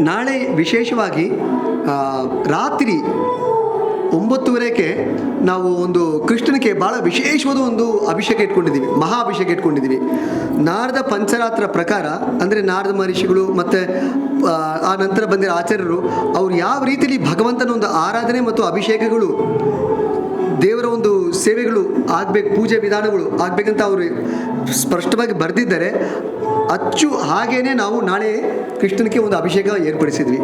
ನಾಳೆ ವಿಶೇಷವಾಗಿ ರಾತ್ರಿ ಒಂಬತ್ತುವರೆಗೆ ನಾವು ಒಂದು ಕೃಷ್ಣನಿಗೆ ಭಾಳ ವಿಶೇಷವಾದ ಒಂದು ಅಭಿಷೇಕ ಇಟ್ಕೊಂಡಿದ್ದೀವಿ, ಮಹಾ ಅಭಿಷೇಕ ಇಟ್ಕೊಂಡಿದ್ದೀವಿ. ನಾರದ ಪಂಚರಾತ್ರ ಪ್ರಕಾರ, ಅಂದರೆ ನಾರದ ಮಹರ್ಷಿಗಳು ಮತ್ತು, ಆ ನಂತರ ಬಂದಿರೋ ಆಚಾರ್ಯರು, ಅವ್ರು ಯಾವ ರೀತಿಯಲ್ಲಿ ಭಗವಂತನ ಒಂದು ಆರಾಧನೆ ಮತ್ತು ಅಭಿಷೇಕಗಳು ಸೇವೆಗಳು ಆಗಬೇಕು, ಪೂಜೆ ವಿಧಾನಗಳು ಆಗಬೇಕಂತ ಅವರು ಸ್ಪಷ್ಟವಾಗಿ ಬರೆದಿದ್ದಾರೆ. ಅಚ್ಚು ಹಾಗೇನೆ ನಾವು ನಾಳೆ ಕೃಷ್ಣನಿಗೆ ಒಂದು ಅಭಿಷೇಕ ಏರ್ಪಡಿಸಿದ್ವಿ.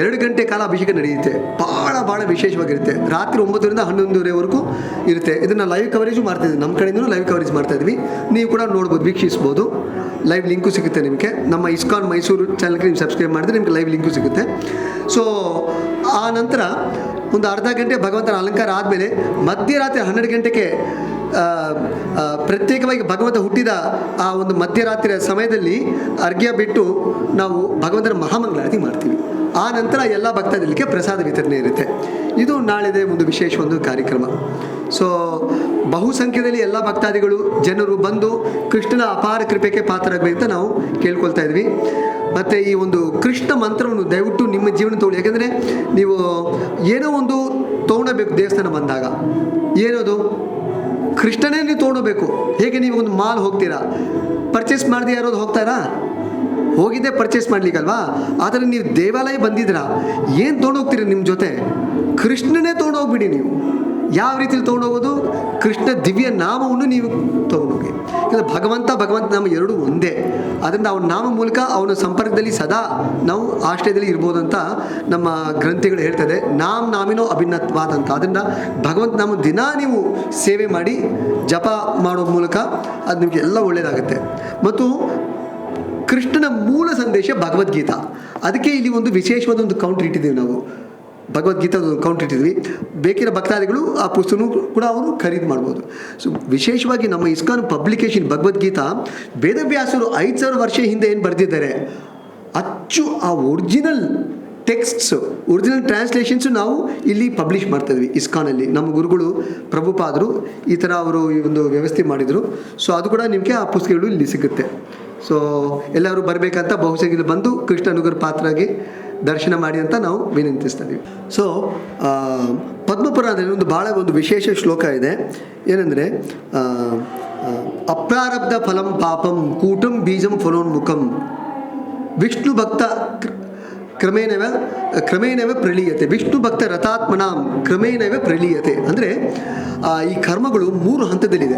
ಎರಡು ಗಂಟೆ ಕಾಲ ಅಭಿಷೇಕ ನಡೆಯುತ್ತೆ. ಭಾಳ ಭಾಳ ವಿಶೇಷವಾಗಿರುತ್ತೆ. ರಾತ್ರಿ ಒಂಬತ್ತರಿಂದ ಹನ್ನೊಂದುವರೆವರೆಗೂ ಇರುತ್ತೆ. ಇದನ್ನು ಲೈವ್ ಕವರೇಜು ಮಾಡ್ತಾಯಿದ್ವಿ ನಮ್ಮ ಕಡೆಯಿಂದಲೂ ಲೈವ್ ಕವರೇಜ್ ಮಾಡ್ತಾ ಇದ್ವಿ. ನೀವು ಕೂಡ ನೋಡ್ಬೋದು, ವೀಕ್ಷಿಸ್ಬೋದು. ಲೈವ್ ಲಿಂಕು ಸಿಗುತ್ತೆ ನಿಮಗೆ. ನಮ್ಮ ಇಸ್ಕಾನ್ ಮೈಸೂರು ಚಾನಲ್ಗೆ ನೀವು ಸಬ್ಸ್ಕ್ರೈಬ್ ಮಾಡಿದ್ರೆ ನಿಮಗೆ ಲೈವ್ ಲಿಂಕು ಸಿಗುತ್ತೆ. ಸೊ ಆ ನಂತರ ಒಂದು ಅರ್ಧ ಗಂಟೆ ಭಗವಂತನ ಅಲಂಕಾರ ಆದಮೇಲೆ ಮಧ್ಯರಾತ್ರಿ ಹನ್ನೆರಡು ಗಂಟೆಗೆ ಪ್ರತ್ಯೇಕವಾಗಿ ಭಗವಂತ ಹುಟ್ಟಿದ ಆ ಒಂದು ಮಧ್ಯರಾತ್ರಿಯ ಸಮಯದಲ್ಲಿ ಅರ್ಘ್ಯ ಬಿಟ್ಟು ನಾವು ಭಗವಂತನ ಮಹಾಮಂಗಳಾರತಿ ಮಾಡ್ತೀವಿ. ಆ ನಂತರ ಎಲ್ಲ ಭಕ್ತಾದಿಗಳಿಗೆ ಪ್ರಸಾದ ವಿತರಣೆ ಇರುತ್ತೆ. ಇದು ನಾಳೆದೇ ಒಂದು ವಿಶೇಷ ಒಂದು ಕಾರ್ಯಕ್ರಮ. ಸೊ ಬಹುಸಂಖ್ಯೆಯಲ್ಲಿ ಎಲ್ಲ ಭಕ್ತಾದಿಗಳು, ಜನರು ಬಂದು ಕೃಷ್ಣನ ಅಪಾರ ಕೃಪೆಗೆ ಅಂತ ನಾವು ಕೇಳ್ಕೊಳ್ತಾ ಇದ್ವಿ. ಮತ್ತು ಈ ಒಂದು ಕೃಷ್ಣ ಮಂತ್ರವನ್ನು ದಯವಿಟ್ಟು ನಿಮ್ಮ ಜೀವನ ತಗೊಳ್ಳಿ. ಯಾಕೆಂದರೆ ನೀವು ಏನೋ ಒಂದು ತೊಗೊಳಬೇಕು ದೇವಸ್ಥಾನ ಬಂದಾಗ. ಏನದು? ಕೃಷ್ಣನೇ ನೀವು ತೊಗೊಳ್ಬೇಕು ಹೇಗೆ ನೀವು ಒಂದು ಮಾಲ್ ಹೋಗ್ತೀರಾ? ಪರ್ಚೇಸ್ ಮಾಡಿದೆ ಯಾರೋದು ಹೋಗ್ತಾರಾ? ಹೋಗಿದ್ದೆ ಪರ್ಚೇಸ್ ಮಾಡಲಿಕ್ಕಲ್ವಾ? ಆದರೆ ನೀವು ದೇವಾಲಯ ಬಂದಿದ್ದೀರಾ ಏನು ತೊಗೊಂಡೋಗ್ತೀರಿ ನಿಮ್ಮ ಜೊತೆ? ಕೃಷ್ಣನೇ ತೊಗೊಂಡೋಗ್ಬಿಡಿ ನೀವು. ಯಾವ ರೀತಿಲಿ ತೊಗೊಂಡೋಗೋದು ಕೃಷ್ಣ ದಿವ್ಯ ನಾಮವನ್ನು ನೀವು ತೊಗೊಂಡೋಗಿ. ಯಾಕಂದರೆ ಭಗವಂತ ಭಗವಂತ ನಾಮ ಎರಡೂ ಒಂದೇ. ಅದರಿಂದ ಅವನ ನಾಮ ಮೂಲಕ ಅವನ ಸಂಪರ್ಕದಲ್ಲಿ ಸದಾ ನಾವು ಆಶ್ರಯದಲ್ಲಿ ಇರ್ಬೋದು ಅಂತ ನಮ್ಮ ಗ್ರಂಥಿಗಳು ಹೇಳ್ತದೆ, ನಾಮ ನಾಮಿನೋ ಅಭಿನ್ನತ್ವಾದ ಅಂತ ಅದರಿಂದ ಭಗವಂತ ನಾಮ ದಿನ ನೀವು ಸೇವೆ ಮಾಡಿ, ಜಪ ಮಾಡೋ ಮೂಲಕ ಅದು ನಿಮಗೆ ಎಲ್ಲ ಒಳ್ಳೆಯದಾಗುತ್ತೆ ಮತ್ತು ಕೃಷ್ಣನ ಮೂಲ ಸಂದೇಶ ಭಗವದ್ಗೀತಾ. ಅದಕ್ಕೆ ಇಲ್ಲಿ ಒಂದು ವಿಶೇಷವಾದ ಒಂದು ಕೌಂಟ್ರ್ ಇಟ್ಟಿದ್ದೀವಿ ನಾವು. ಭಗವದ್ಗೀತಾದ ಒಂದು ಕೌಂಟ್ ಇಟ್ಟಿದ್ವಿ. ಬೇಕಿರೋ ಭಕ್ತಾದಿಗಳು ಆ ಪುಸ್ತಕನೂ ಕೂಡ ಅವರು ಖರೀದಿ ಮಾಡ್ಬೋದು. ಸೊ ವಿಶೇಷವಾಗಿ ನಮ್ಮ ಇಸ್ಕಾನ್ ಪಬ್ಲಿಕೇಶನ್ ಭಗವದ್ಗೀತಾ, ವೇದವ್ಯಾಸರು ಐದು ಸಾವಿರ ವರ್ಷ ಹಿಂದೆ ಏನು ಬರೆದಿದ್ದಾರೆ? ಅಚ್ಚು ಆ ಒರಿಜಿನಲ್ ಟೆಕ್ಸ್ಟ್ಸು ಒರಿಜಿನಲ್ ಟ್ರಾನ್ಸ್ಲೇಷನ್ಸು ನಾವು ಇಲ್ಲಿ ಪಬ್ಲಿಷ್ ಮಾಡ್ತಾಯಿದ್ವಿ ಇಸ್ಕಾನಲ್ಲಿ. ನಮ್ಮ ಗುರುಗಳು ಪ್ರಭುಪಾದರು ಈ ಥರ ಅವರು ಈ ಒಂದು ವ್ಯವಸ್ಥೆ ಮಾಡಿದರು. ಸೊ ಅದು ಕೂಡ ನಿಮಗೆ ಆ ಪುಸ್ತಕಗಳು ಇಲ್ಲಿ ಸಿಗುತ್ತೆ. ಸೊ ಎಲ್ಲರೂ ಬರಬೇಕಂತ ಬಹುಸಂಖ್ಯೆಯಲ್ಲಿ ಬಂದು ಕೃಷ್ಣನುಗರ್ ಪಾತ್ರಾಗಿ ದರ್ಶನ ಮಾಡಿ ಅಂತ ನಾವು ವಿನಂತಿಸ್ತಾ ಇದ್ದೀವಿ ಸೊ ಪದ್ಮಪುರಾಣದಲ್ಲಿ ಒಂದು ಭಾಳ ಒಂದು ವಿಶೇಷ ಶ್ಲೋಕ ಇದೆ. ಏನಂದರೆ ಅಪ್ರಾರಬ್ಧ ಫಲಂ ಪಾಪಂ ಕೂಟಂ ಬೀಜಂ ಫಲೋನ್ಮುಖಂ. ವಿಷ್ಣು ಭಕ್ತ ಕ್ರ- ಕ್ರಮೇಣವ ಕ್ರಮೇಣವ ಪ್ರಳೀಯತೆ ವಿಷ್ಣು ಭಕ್ತ ರಥಾತ್ಮನಾಂ ಕ್ರಮೇಣವ ಪ್ರಳೀಯತೆ ಅಂದರೆ ಈ ಕರ್ಮಗಳು ಮೂರು ಹಂತದಲ್ಲಿದೆ.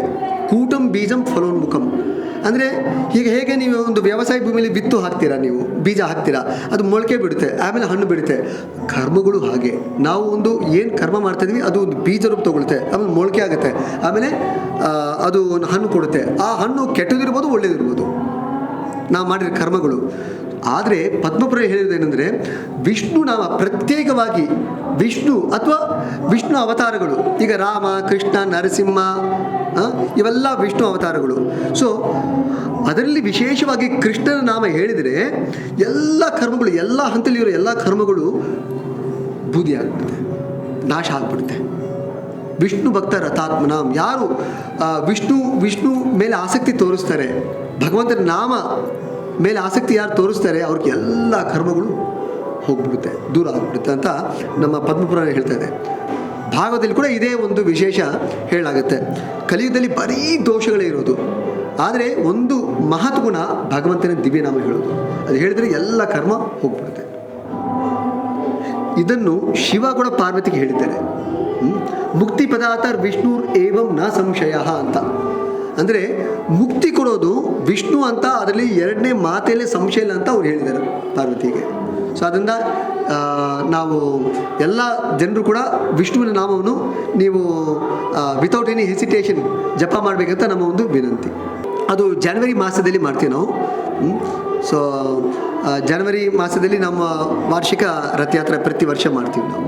ಕೂಟಂ ಬೀಜಂ ಫಲೋನ್ಮುಖಂ. ಅಂದರೆ ಈಗ ಹೇಗೆ ನೀವು ಒಂದು ವ್ಯವಸಾಯ ಭೂಮಿಯಲ್ಲಿ ಬಿತ್ತು ಹಾಕ್ತೀರಾ ನೀವು? ಬೀಜ ಹಾಕ್ತೀರಾ? ಅದು ಮೊಳಕೆ ಬಿಡುತ್ತೆ, ಆಮೇಲೆ ಹಣ್ಣು ಬಿಡುತ್ತೆ. ಕರ್ಮಗಳು ಹಾಗೆ. ನಾವು ಒಂದು ಏನು ಕರ್ಮ ಮಾಡ್ತಾ ಇದೀವಿ, ಅದು ಒಂದು ಬೀಜ ರೂಪ ತಗೊಳುತ್ತೆ ಆಮೇಲೆ ಮೊಳಕೆ ಆಗುತ್ತೆ, ಆಮೇಲೆ ಅದು ಒಂದು ಹಣ್ಣು ಕೊಡುತ್ತೆ. ಆ ಹಣ್ಣು ಕೆಟ್ಟದಿರ್ಬೋದು, ಒಳ್ಳೇದಿರ್ಬೋದು. ನಾವು ಮಾಡಿರೋ ಕರ್ಮಗಳು. ಆದರೆ ಪದ್ಮಪುರ ವಿಷ್ಣು ನಾಮ ಪ್ರತ್ಯೇಕವಾಗಿ ವಿಷ್ಣು ಅಥವಾ ವಿಷ್ಣು ಅವತಾರಗಳು. ಈಗ ರಾಮ, ಕೃಷ್ಣ, ನರಸಿಂಹ ಇವೆಲ್ಲ ವಿಷ್ಣು ಅವತಾರಗಳು. ಸೊ ಅದರಲ್ಲಿ ವಿಶೇಷವಾಗಿ ಕೃಷ್ಣನ ನಾಮ ಹೇಳಿದರೆ, ಎಲ್ಲ ಕರ್ಮಗಳು, ಎಲ್ಲ ಹಂತದಲ್ಲಿರೋ ಎಲ್ಲ ಕರ್ಮಗಳು ಬೂದಿ ಆಗ್ಬಿಡುತ್ತೆ ನಾಶ ಆಗ್ಬಿಡುತ್ತೆ. ವಿಷ್ಣು ಭಕ್ತ ರಥಾತ್ಮನಾಮ್. ಯಾರು ವಿಷ್ಣು ವಿಷ್ಣು ಮೇಲೆ ಆಸಕ್ತಿ ತೋರಿಸ್ತಾರೆ, ಭಗವಂತನ ನಾಮ ಮೇಲೆ ಆಸಕ್ತಿ ಯಾರು ತೋರಿಸ್ತಾರೆ, ಅವ್ರಿಗೆ ಎಲ್ಲ ಕರ್ಮಗಳು ಹೋಗ್ಬಿಡುತ್ತೆ, ದೂರ ಆಗ್ಬಿಡುತ್ತೆ ಅಂತ ನಮ್ಮ ಪದ್ಮಪುರಾಣ ಹೇಳ್ತಾ ಇದೆ. ಭಾಗದಲ್ಲಿ ಕೂಡ ಇದೇ ಒಂದು ವಿಶೇಷ ಹೇಳಾಗುತ್ತೆ ಕಲಿಯುಗದಲ್ಲಿ ಬರೀ ದೋಷಗಳೇ ಇರೋದು. ಆದರೆ ಒಂದು ಮಹತ್ ಗುಣ ಭಗವಂತನ ದಿವ್ಯನಾಮ ಹೇಳೋದು. ಅದು ಹೇಳಿದರೆ ಎಲ್ಲ ಕರ್ಮ ಹೋಗ್ಬಿಡುತ್ತೆ. ಇದನ್ನು ಶಿವ ಕೂಡ ಪಾರ್ವತಿಗೆ ಹೇಳಿದ್ದಾರೆ? ಮುಕ್ತಿ ಪದಾರ್ಥ ವಿಷ್ಣುರ್ ಏವಂ ನ ಸಂಶಯ ಅಂತ. ಅಂದರೆ ಮುಕ್ತಿ ಕೊಡೋದು ವಿಷ್ಣು ಅಂತ ಅದರಲ್ಲಿ ಎರಡನೇ ಮಾತೆಯಲ್ಲೇ ಸಂಶಯ ಇಲ್ಲ ಅಂತ ಅವ್ರು ಹೇಳಿದ್ದಾರೆ ಪಾರ್ವತಿಗೆ. ಸೊ ಅದರಿಂದ ನಾವು ಎಲ್ಲ ಜನರು ಕೂಡ ವಿಷ್ಣುವಿನ ನಾಮವನ್ನು ನೀವು ವಿತೌಟ್ ಎನಿ ಹೆಸಿಟೇಷನ್ ಜಪ ಮಾಡಬೇಕಂತ ನಮ್ಮ ಒಂದು ವಿನಂತಿ. ಅದು ಜನವರಿ ಮಾಸದಲ್ಲಿ ಮಾಡ್ತೀವಿ ನಾವು. ಸೊ ಜನವರಿ ಮಾಸದಲ್ಲಿ ನಮ್ಮ ವಾರ್ಷಿಕ ರಥಯಾತ್ರೆ ಪ್ರತಿ ವರ್ಷ ಮಾಡ್ತೀವಿ ನಾವು.